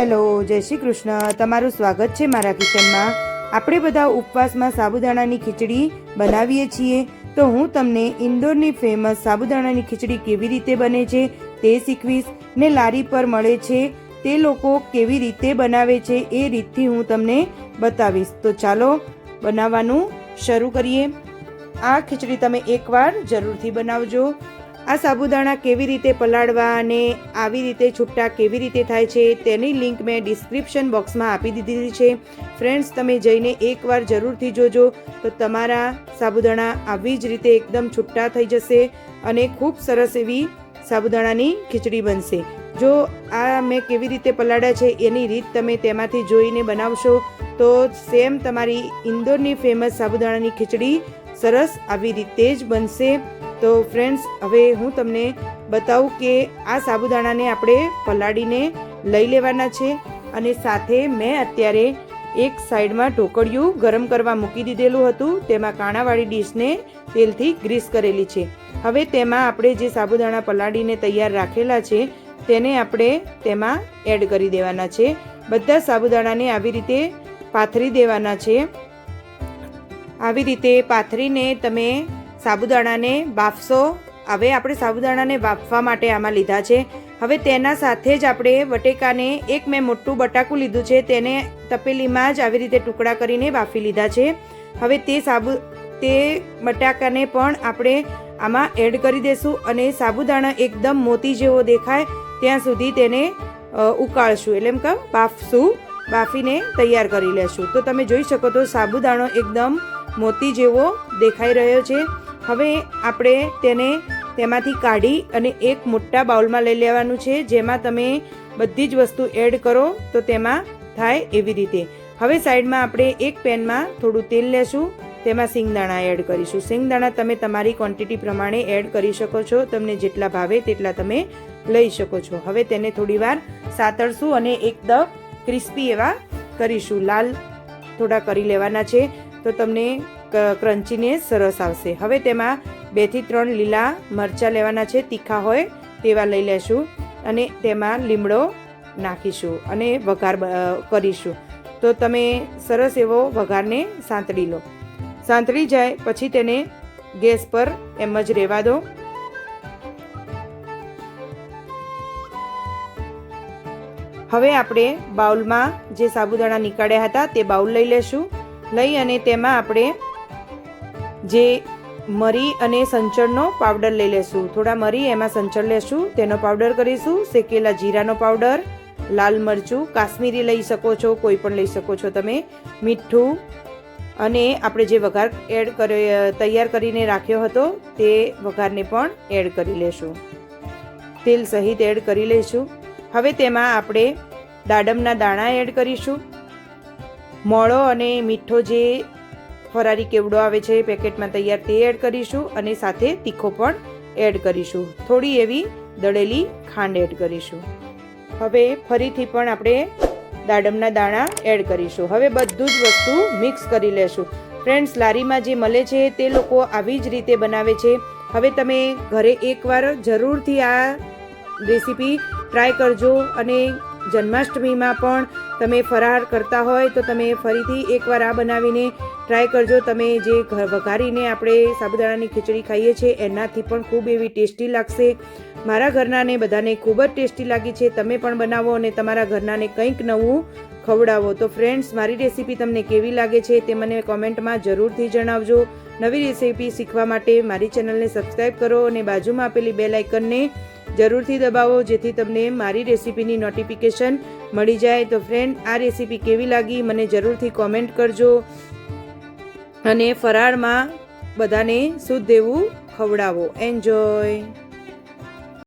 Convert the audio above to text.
Hello, જય શ્રી કૃષ્ણ. તમારું સ્વાગત છે મારા કિચનમાં. આપણે બધા ઉપવાસમાં સાબુદાણાની ખીચડી બનાવીએ છીએ. તો હું તમને ઇન્દોરની ફેમસ સાબુદાણાની ખીચડી કેવી રીતે બને છે તે શીખવીશ. ને લારી પર મળે છે તે લોકો કેવી રીતે બનાવે છે એ રીતથી હું તમને બતાવીશ. તો ચાલો બનાવવાનું શરૂ કરીએ. આ ખીચડી તમે એકવાર જરૂરથી બનાવજો. આ સાબુદાણા કેવી રીતે પલાળવા અને આવી રીતે છૂટા કેવી રીતે થાય છે તેની લિંક મેં ડિસ્ક્રિપ્શન બોક્સમાં આપી દીધી છે. ફ્રેન્ડ્સ, તમે જઈને એકવાર જરૂરથી જોજો તો તમારા સાબુદાણા આવી જ રીતે એકદમ છૂટા થઈ જશે અને ખૂબ સરસ એવી સાબુદાણાની ખીચડી બનશે. જો આ મેં કેવી રીતે પલાળ્યા છે એની રીત તમે તેમાંથી જોઈને બનાવશો તો સેમ તમારી ઇન્દોરની ફેમસ સાબુદાણાની ખીચડી સરસ આવી રીતે જ બનશે. તો ફ્રેન્ડ્સ હવે હું તમને બતાવું કે આ સાબુદાણાને આપણે પલાળીને લઈ લેવાના છે અને સાથે મેં અત્યારે એક સાઈડમાં ઢોકળિયું ગરમ કરવા મૂકી દીધેલું હતું. તેમાં કાણાવાળી ડીશને તેલથી ગ્રીસ કરેલી છે. હવે તેમાં આપણે જે સાબુદાણા પલાળીને તૈયાર રાખેલા છે, તેને આપણે તેમાં એડ કરી દેવાના છે. બધા સાબુદાણાને આવી રીતે પાથરી દેવાના છે. આવી રીતે પાથરીને તમે સાબુદાણાને બાફશો. હવે આપણે સાબુદાણાને બાફવા માટે આમાં લીધા છે. હવે તેના સાથે જ આપણે બટેકાને એક મેં મોટું બટાકું લીધું છે. તેને તપેલીમાં જ આવી રીતે ટુકડા કરીને બાફી લીધા છે. હવે તે સાબુ, તે બટાકાને પણ આપણે આમાં એડ કરી દેશું અને સાબુદાણા એકદમ મોતી જેવો દેખાય ત્યાં સુધી તેને ઉકાળશું. એટલે એમ કે બાફશું. બાફીને તૈયાર કરી લેશું. તો તમે જોઈ શકો તો સાબુદાણો એકદમ મોતી જેવો દેખાઈ રહ્યો છે. હવે આપણે તેને તેમાંથી કાઢી અને એક મોટા બાઉલમાં લઈ લેવાનું છે, જેમાં તમે બધી જ વસ્તુ એડ કરો તો તેમાં થાય એવી રીતે. હવે સાઈડમાં આપણે એક પેનમાં થોડું તેલ લેશું, તેમાં સિંગદાણા એડ કરીશું. સિંગદાણા તમે તમારી ક્વોન્ટિટી પ્રમાણે એડ કરી શકો છો, તમને જેટલા ભાવે તેટલા તમે લઈ શકો છો. હવે તેને થોડીવાર સાતળશું અને એકદમ ક્રિસ્પી એવા કરીશું. લાલ થોડા કરી લેવાના છે. તો તમને ક્રન્ચીને સરસ આવશે. હવે તેમાં બેથી ત્રણ લીલા મરચાં લેવાના છે. તીખા હોય તેવા લઈ લેશું. અને તેમાં લીમડો નાખીશું અને વઘાર કરીશું. તો તમે સરસ એવો વઘારને સાંતળી લો. સાંતળી જાય પછી તેને ગેસ પર એમ જ રહેવા દો. હવે આપણે બાઉલમાં જે સાબુદાણા નીકાળ્યા હતા તે બાઉલ લઈ લેશું. લઈ અને તેમાં આપણે જે મરી અને સંચળનો પાવડર લઈ લેશું. થોડા મરી, એમાં સંચળ લેશું. તેનો પાવડર કરીશું. શેકેલા જીરાનો પાવડર, લાલ મરચું, કાશ્મીરી લઈ શકો છો, કોઈ પણ લઈ શકો છો તમે. મીઠું અને આપણે જે વઘાર એડ કરી, તૈયાર કરીને રાખ્યો હતો, તે વઘારને પણ એડ કરી લેશું. તેલ સહિત એડ કરી લઈશું હવે તેમાં આપણે દાડમના દાણા એડ કરીશું. મોળો અને મીઠો જે ફરારી કેવડો આવે છે પેકેટમાં તૈયાર તે એડ કરીશું અને સાથે તીખો પણ એડ કરીશું. થોડી એવી દળેલી ખાંડ એડ કરીશું. હવે ફરીથી પણ આપણે દાડમના દાણા એડ કરીશું. હવે બધું જ વસ્તુ મિક્સ કરી લેશું. ફ્રેન્ડ્સ, લારીમાં જે મળે છે તે લોકો આવી જ રીતે બનાવે છે. હવે તમે ઘરે એકવાર જરૂરથી આ રેસીપી ટ્રાય કરજો અને જન્માષ્ટમીમાં પણ તમે ફરાર કરતા હોય તો તમે ફરીથી એકવાર આ બનાવીને ટ્રાય કરજો. તમે જે ઘર વઘારીને આપણે સાબુદાણાની ખીચડી ખાઈએ છીએ, એનાથી પણ ખૂબ એવી ટેસ્ટી લાગશે. મારા ઘરનાને બધાને ખૂબ જ ટેસ્ટી લાગી છે. તમે પણ બનાવો અને તમારા ઘરનાને કંઈક નવું ખવડાવો. તો ફ્રેન્ડ્સ, મારી રેસીપી તમને કેવી લાગે છે તે મને કોમેન્ટમાં જરૂરથી જણાવજો. નવી રેસીપી શીખવા માટે મારી ચેનલને સબસ્ક્રાઈબ કરો અને બાજુમાં આપેલી બેલ આઇકનને જરૂરથી દબાવો, જેથી તમને મારી રેસીપીની નોટિફિકેશન મળી જાય. તો ફ્રેન્ડ આ રેસીપી કેવી લાગી? મને જરૂરથી કોમેન્ટ કરજો. અને ફરાળમાં બધાને શુદ્ધ એવું ખવડાવો. એન્જોય